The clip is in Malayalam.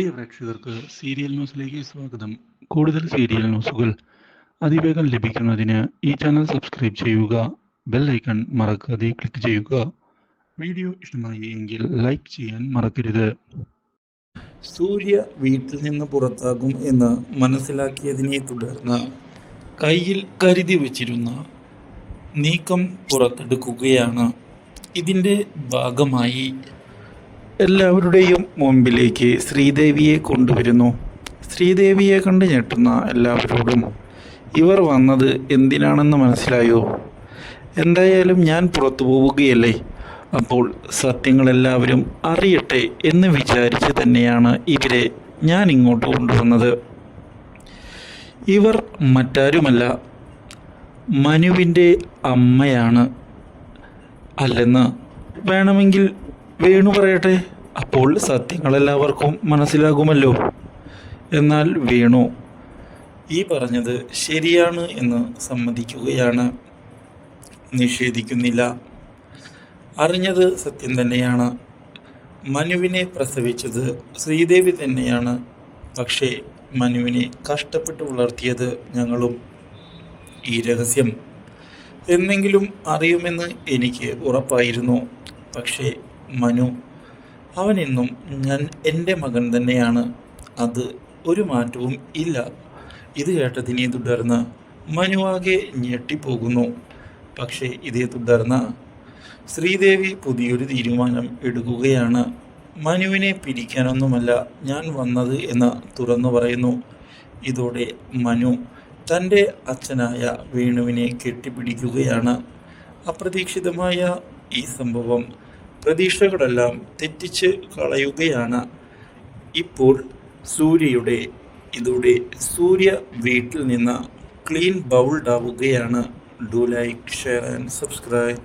പ്രിയ പ്രേക്ഷകർക്ക് സീരിയൽ ന്യൂസിലേക്ക് സ്വാഗതം. കൂടുതൽ സീരിയൽ ന്യൂസുകൾ അതിവേഗം ലഭിക്കുന്നതിന് ഈ ചാനൽ സബ്സ്ക്രൈബ് ചെയ്യുക ബെൽ ഐക്കൺ മറക്കാതെ ക്ലിക്ക് ചെയ്യുക. വീഡിയോ ഇഷ്ടമായി എങ്കിൽ ലൈക്ക് ചെയ്യാൻ മറക്കരുത്. സൂര്യ വീട്ടിൽ നിന്ന് പുറത്താകും എന്ന് മനസ്സിലാക്കിയതിനെ തുടർന്ന് കയ്യിൽ കരുതി വച്ചിരുന്ന നീക്കം പുറത്തെടുക്കുകയാണ്. ഇതിന്റെ ഭാഗമായി എല്ലാവരുടെയും മുമ്പിലേക്ക് ശ്രീദേവിയെ കൊണ്ടുവരുന്നു. ശ്രീദേവിയെ കണ്ട് ഞെട്ടുന്ന എല്ലാവരോടും ഇവർ വന്നത് എന്തിനാണെന്ന് മനസ്സിലായോ? എന്തായാലും ഞാൻ പുറത്തു പോവുകയല്ലേ? അപ്പോൾ സത്യങ്ങളെല്ലാവരും അറിയട്ടെ എന്ന് വിചാരിച്ച് തന്നെയാണ് ഇവരെ ഞാൻ ഇങ്ങോട്ട് കൊണ്ടുവന്നത്. ഇവർ മറ്റാരുമല്ല മനുവിന്റെ അമ്മയാണ്. അല്ലെന്ന് വേണമെങ്കിൽ വേണു പറയട്ടെ? അപ്പോൾ സത്യങ്ങളെല്ലാവർക്കും മനസ്സിലാകുമല്ലോ. എന്നാൽ വേണു ഈ പറഞ്ഞത് ശരിയാണ് എന്ന് സമ്മതിക്കുകയാണ്. നിഷേധിക്കുന്നില്ല. അറിഞ്ഞത് സത്യം തന്നെയാണ്. മനുവിനെ പ്രസവിച്ചത് ശ്രീദേവി തന്നെയാണ്. പക്ഷേ മനുവിനെ കഷ്ടപ്പെട്ട് വളർത്തിയത് ഞങ്ങളും. ഈ രഹസ്യം എന്നെങ്കിലും അറിയുമെന്ന് എനിക്ക് ഉറപ്പായിരുന്നു. പക്ഷേ മനു അവൻ ഇന്നും ഞാൻ എന്റെ മകൻ തന്നെയാണ്. അത് ഒരു മാറ്റവും ഇല്ല. ഇത് കേട്ടതിനെ തുടർന്ന് മനുവാകെ ഞെട്ടിപ്പോകുന്നു. പക്ഷേ ഇതേ തുടർന്ന് ശ്രീദേവി പുതിയൊരു തീരുമാനം എടുക്കുകയാണ്. മനുവിനെ പിരിക്കാനൊന്നുമല്ല ഞാൻ വന്നത് എന്ന് തുറന്നു പറയുന്നു. ഇതോടെ മനു തന്റെ അച്ഛനായ വേണുവിനെ കെട്ടിപ്പിടിക്കുകയാണ്. അപ്രതീക്ഷിതമായ ഈ സംഭവം പ്രതീക്ഷകളെല്ലാം തെറ്റിച്ച് കളയുകയാണ്. ഇപ്പോൾ സൂര്യയുടെ ഇതോടെ സൂര്യ വീട്ടിൽ നിന്ന് ക്ലീൻ ബൗൾഡ് ആവുകയാണ് do like share and subscribe